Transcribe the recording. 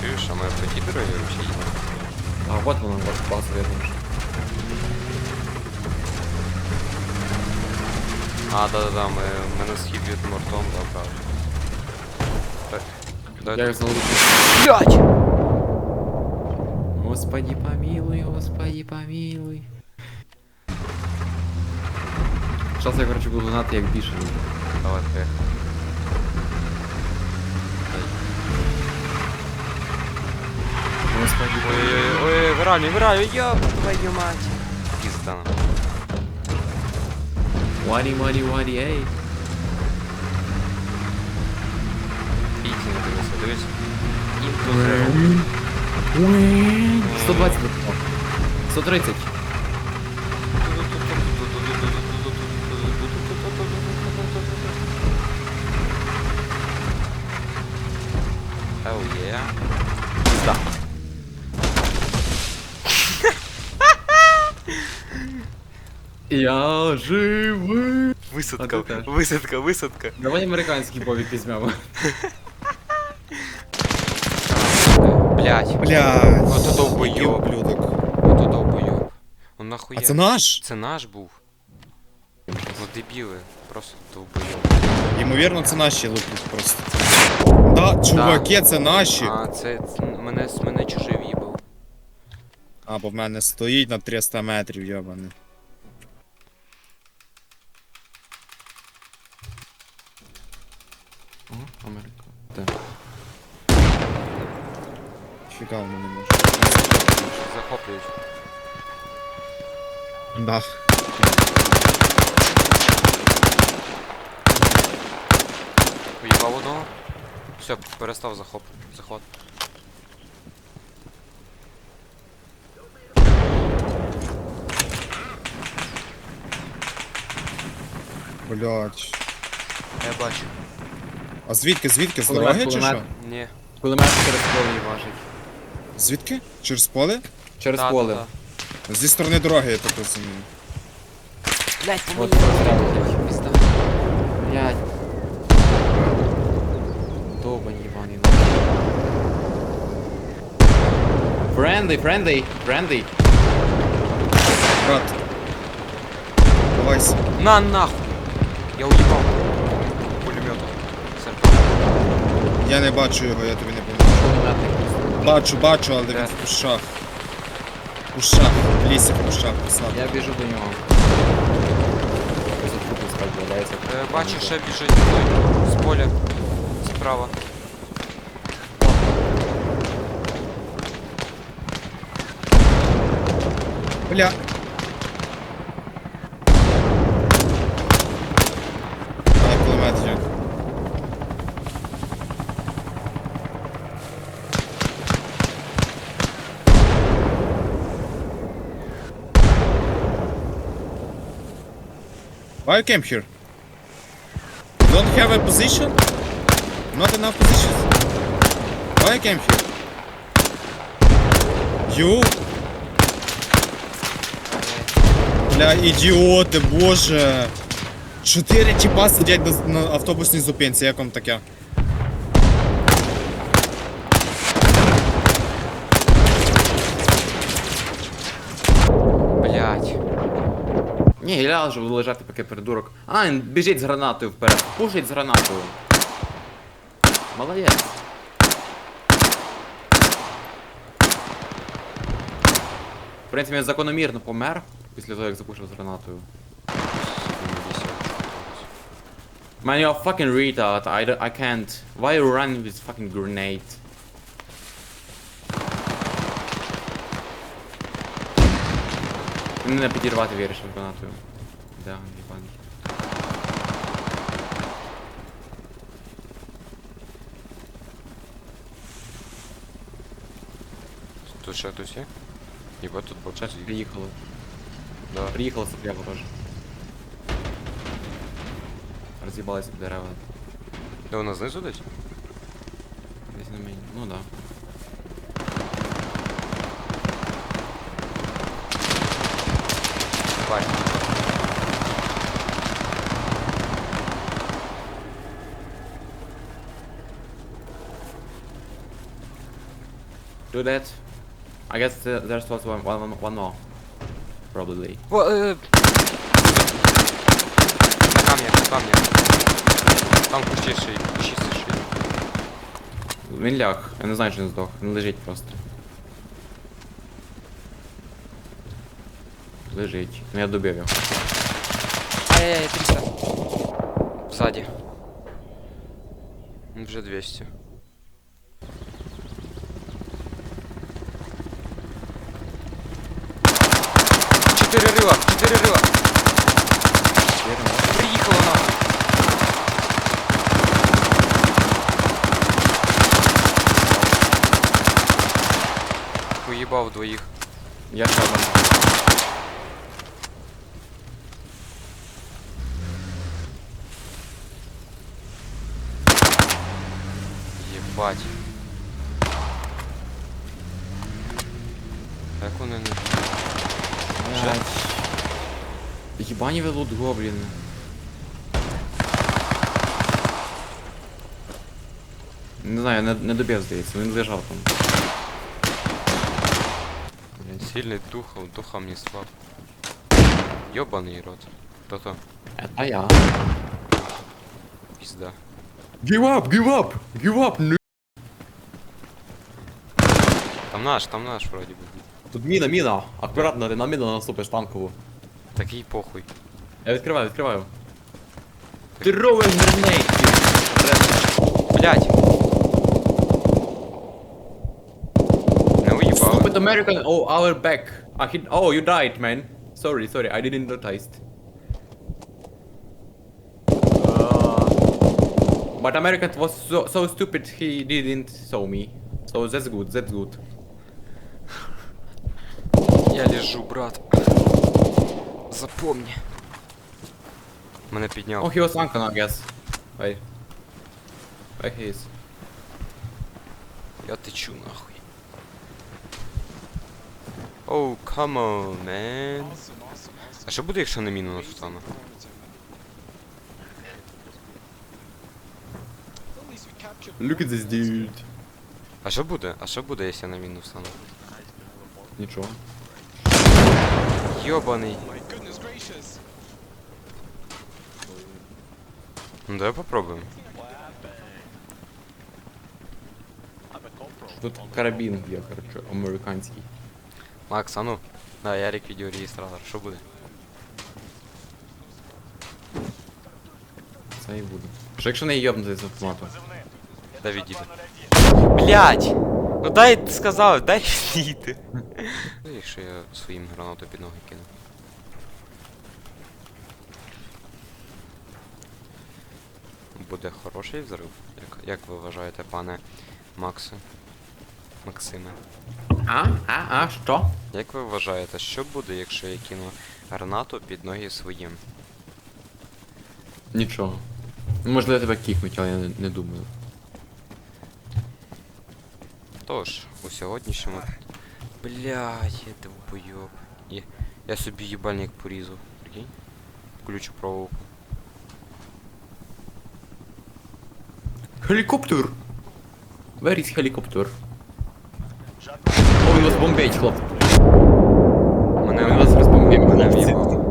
Чуєш, а ми по тій дорозі взагалі їдемо? А вот воно, вот база, я думаю. А, да-да-да, ми, ми на схід від Мортом, да, правильно. Так, Я давай. їх залучу. Блять! Господи помилуй, господи помилуй. Зараз я, короче, буду гнати як бішений. Давай, поехали. Господи Ой-ой-ой, виралюй, виралюй, ёб твою мать. Пізда нам. Варі, варі, варі, ей. Піті не дивися, дивись. Інту зеро. 120 допомог. 130. Hell yeah. Пізда. Я живий. Висадка, А ти теж. висадка, висадка. Давай американський бобік візьмемо. Блять, Блядь. Ото довбойоб. ублюдок. ото довбойоб. Он нахуя? А це наш? Це наш був. Ну дебіли, просто довбойоб. Ймовірно, це наші лупуть просто. Да, чуваки, це наші. А, це, це мене, мене чужий в'їбав. А, бо в мене стоїть на 300 метрів, йобаний. О, Америка. Так. Фіга в мене може. Захоплюють. Да. Уїбав одного. Все, перестав захоп. Заход. Блядь. Я бачу. А звідки, звідки? З Кулемет, дороги чи кулемет. що? Ні. Кулемет через поле важить. Звідки? Через поле? Через Та, поле. та, та. Зі сторони дороги, я так розумію. Блять, Вот помилуй. просто блядь. Пізда. Блядь. Довбань ебаний. Френди, френди, френди. Брат. Ховайся. На нахуй! Я уїбав. Я не бачу його, я тобі не просто. Бачу, бачу, але він в кущах. В кущах, в лісі в кущах послав. Я біжу до нього. Е, бачу, ще біжить той з поля. Справа. Бля. Але кулемет є. Why you came here? Don't have a position? Not enough positions? Why you came here? You? Бля, ідіоти, боже. Чотири тіпа сидять на автобусній зупинці, як вам таке? Блять. Ні, я ляжу лежати, поки придурок. А, він біжить з гранатою вперед. Пушить з гранатою. Молодець. В принципі, він закономірно помер після того, як запушив з гранатою. Man, you're fucking retard. I, I can't. Why you running with fucking grenade? Він мене підірвати вирішив гранатою. Да, ебаний. Тут ще хтось є? Єба тут Сейчас боксі. приїхало. Да. Приїхала сопля ворожа. Роз'їбалися дерева. Де вона знизу десь? Десь на мені. Ну да. Бачу. Do that. I guess uh, there's was one, one, one more. Probably. О, е... На камнях, на камнях. Там кущі шиї, кущі шиї. Він ляг, я не знаю, чи він здох. Він лежить просто. Лежить. Ну я добив його. Ай-яй-яй, 300. Ззаді. Ну, Вже 200. Чотири рила, чотири рила. Приїхало нахуй. Уїбав двоїх. Я ще одного. Єбать. Як вони не... Блядь. Єбані ви лут гобліни. Не знаю, не, не добив, здається, він лежав там. Блін, сильний дух, а духа мені слаб. Йобаний рот. То-то, Это я. пізда. Give up, give up, give up, ну. Там наш, там наш вроді би. Тут міна, міна. Акуратно, на міну наступиш танкову. Такий похуй. Я відкриваю, відкриваю. Throwing grenade. Блять! Не уїбав. Stupid American, oh, our back. Ah, he, oh, you died, man. Sorry, sorry, I didn't notice. Uh, but American was so, so stupid, he didn't saw me. So that's good, that's good. Я лежу, брат. Запомни. Мене підняв. Oh, he was sunken, I guess. Wait. Where he is? Я течу нахуй. Оу, oh, come on, man. А що буде, якщо на міну нас встану? Look at this dude. А що буде? А що буде, якщо я на міну встану? Нічого. Йобаний. Ну давай попробуємо. Тут карабін є, короче, американський. Макс, а ну. Да, Ярик відеореєстратор. Що буде? Це і буде. Що якщо не йобнути з автомату? Дай відійти. Блять! Ну дай сказав, дай відійти. Якщо я своїм гранату під ноги кину. Буде хороший взрив, як, як ви вважаєте, пане Максе? Максиме. А? А? А? Що? Як ви вважаєте, що буде, якщо я кину гранату під ноги своїм? Нічого. Можливо тебе кікнуть, але я не, не думаю. Тож, у сьогоднішньому. Блять, я довбойоб. Я, я собі їбальник порізав. Прикинь? Включу проволоку. Helicopter! Where is helicopter? О, він вас бомбить, хлоп. Мене Він вас розбомбив. мене в'їбав.